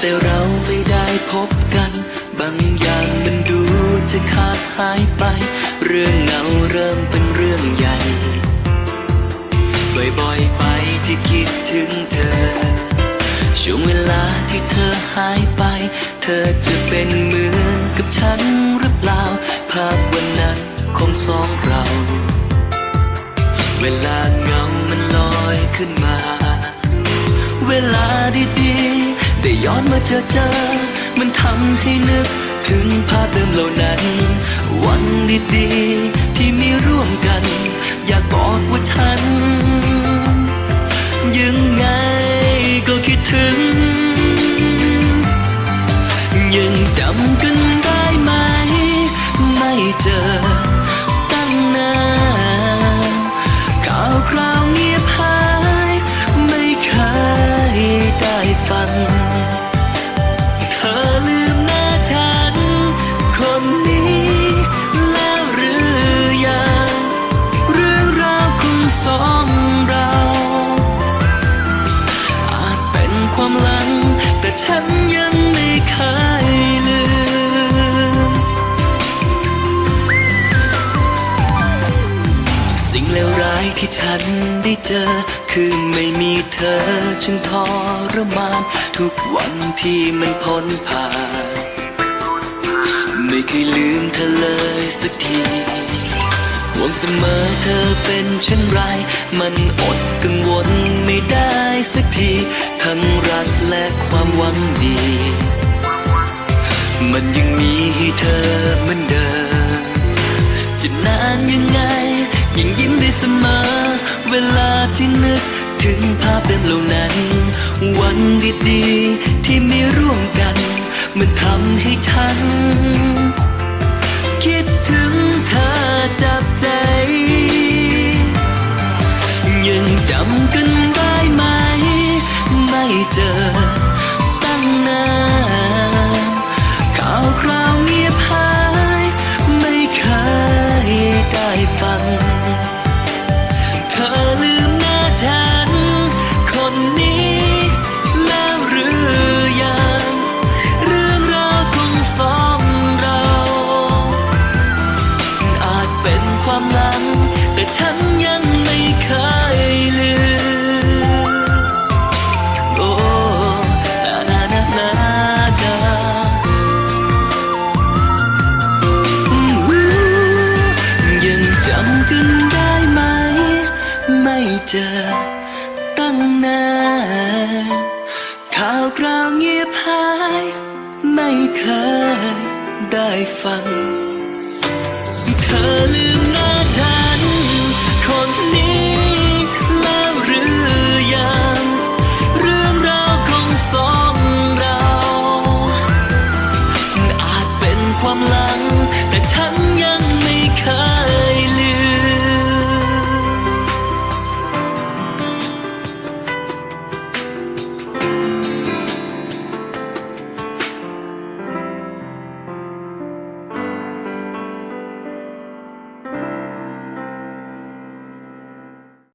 แต่เราไม่ได้พบกัน บางอย่างมันดูจะขาดหายไป เรื่องเงาเริ่มเป็นเรื่องใหญ่ บ่อยๆไปที่คิดถึงเธอ ช่วงเวลาที่เธอหายไป เธอจะเป็นเหมือนกับฉันหรือเปล่า ภาพวันนั้นของสองเรา เวลาเงามันลอยขึ้นมา เวลาดีๆ ย้อนมาเจอเจอ มันทำให้นึก ถึงภาพเดิมเหล่านั้น วันดีๆที่ ความหลัง แต่ฉันยังไม่เคยลืม สิ่งเลวร้ายที่ฉันได้เจอ คือไม่มีเธอจึงทรมาน ทุกวันที่มันพ้นผ่าน ไม่เคยลืมเธอเลยสักทีห่วงเสมอเธอเป็นเช่นไร มันอดกังวลไม่ได้สักที ทั้งรักและความหวังดี มันยังมีให้เธอเหมือนเดิมจะนานยังไงยังยิ้มได้เสมอ เวลาที่นึกถึงภาพเดิมเหล่านั้น วันดีๆที่มีร่วมกัน มันทำให้ฉัน เจอ ตั้งนานข่าวคราวเงียบหาย ไม่เคยได้ฟัง เธอลืมหน้าฉันคนนี้ จอตั้งนานข่าวกราวเงียบหาย ไม่เคยได้ฟัง เธอลืมหน้าฉันคนนี้แล้วหรือยัง เรื่องราวของสองเรา อาจเป็นความหลัง